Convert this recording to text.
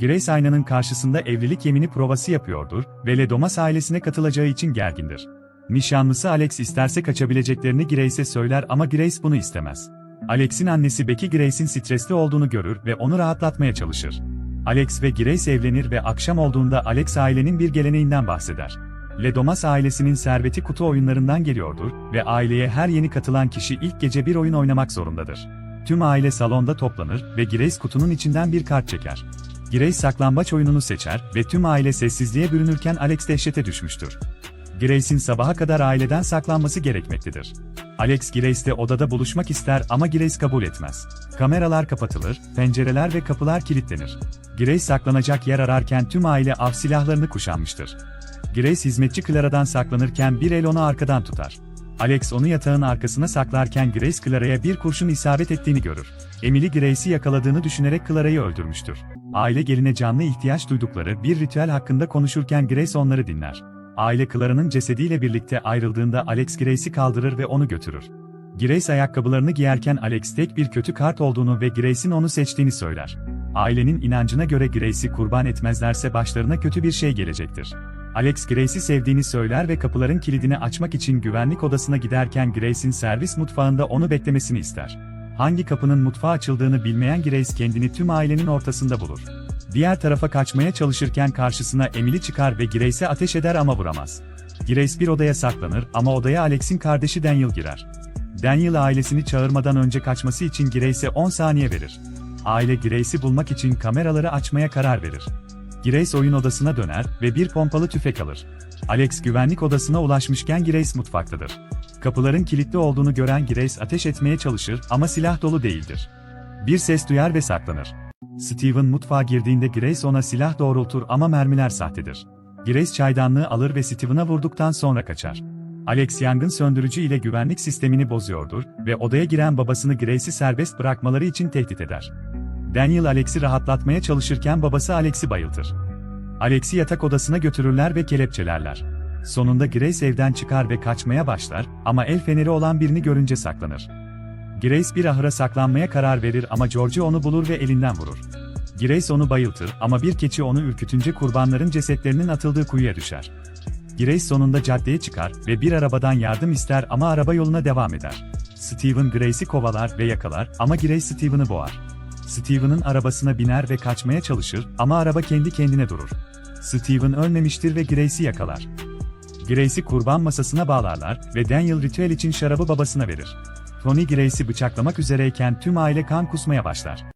Grace aynanın karşısında evlilik yemini provası yapıyordur ve Ledomas ailesine katılacağı için gergindir. Nişanlısı Alex isterse kaçabileceklerini Grace'e söyler ama Grace bunu istemez. Alex'in annesi Becky Grace'in stresli olduğunu görür ve onu rahatlatmaya çalışır. Alex ve Grace evlenir ve akşam olduğunda Alex ailenin bir geleneğinden bahseder. Ledomas ailesinin serveti kutu oyunlarından geliyordur ve aileye her yeni katılan kişi ilk gece bir oyun oynamak zorundadır. Tüm aile salonda toplanır ve Grace kutunun içinden bir kart çeker. Grace saklambaç oyununu seçer ve tüm aile sessizliğe bürünürken Alex dehşete düşmüştür. Grace'in sabaha kadar aileden saklanması gerekmektedir. Alex Grace'le odada buluşmak ister ama Grace kabul etmez. Kameralar kapatılır, pencereler ve kapılar kilitlenir. Grace saklanacak yer ararken tüm aile av silahlarını kuşanmıştır. Grace hizmetçi Clara'dan saklanırken bir el onu arkadan tutar. Alex onu yatağın arkasına saklarken Grace Clara'ya bir kurşun isabet ettiğini görür. Emily Grace'i yakaladığını düşünerek Clara'yı öldürmüştür. Aile geline canlı ihtiyaç duydukları bir ritüel hakkında konuşurken Grace onları dinler. Aile Clara'nın cesediyle birlikte ayrıldığında Alex Grace'i kaldırır ve onu götürür. Grace ayakkabılarını giyerken Alex tek bir kötü kart olduğunu ve Grace'in onu seçtiğini söyler. Ailenin inancına göre Grace'i kurban etmezlerse başlarına kötü bir şey gelecektir. Alex Grace'i sevdiğini söyler ve kapıların kilidini açmak için güvenlik odasına giderken Grace'in servis mutfağında onu beklemesini ister. Hangi kapının mutfağa açıldığını bilmeyen Grace kendini tüm ailenin ortasında bulur. Diğer tarafa kaçmaya çalışırken karşısına Emily çıkar ve Grace'e ateş eder ama vuramaz. Grace bir odaya saklanır ama odaya Alex'in kardeşi Daniel girer. Daniel ailesini çağırmadan önce kaçması için Grace'e 10 saniye verir. Aile Grace'i bulmak için kameraları açmaya karar verir. Grace oyun odasına döner ve bir pompalı tüfek alır. Alex güvenlik odasına ulaşmışken Grace mutfaktadır. Kapıların kilitli olduğunu gören Grace ateş etmeye çalışır ama silah dolu değildir. Bir ses duyar ve saklanır. Steven mutfağa girdiğinde Grace ona silah doğrultur ama mermiler sahtedir. Grace çaydanlığı alır ve Steven'a vurduktan sonra kaçar. Alex yangın söndürücü ile güvenlik sistemini bozuyordur ve odaya giren babasını Grace'i serbest bırakmaları için tehdit eder. Daniel Alex'i rahatlatmaya çalışırken babası Alex'i bayıltır. Alex'i yatak odasına götürürler ve kelepçelerler. Sonunda Grace evden çıkar ve kaçmaya başlar ama el feneri olan birini görünce saklanır. Grace bir ahıra saklanmaya karar verir ama George onu bulur ve elinden vurur. Grace onu bayıltır ama bir keçi onu ürkütünce kurbanların cesetlerinin atıldığı kuyuya düşer. Grace sonunda caddeye çıkar ve bir arabadan yardım ister ama araba yoluna devam eder. Steven Grace'i kovalar ve yakalar ama Grace Steven'ı boğar. Steven'ın arabasına biner ve kaçmaya çalışır ama araba kendi kendine durur. Steven ölmemiştir ve Grace'i yakalar. Grace'i kurban masasına bağlarlar ve Daniel ritüel için şarabı babasına verir. Tony Grace'i bıçaklamak üzereyken tüm aile kan kusmaya başlar.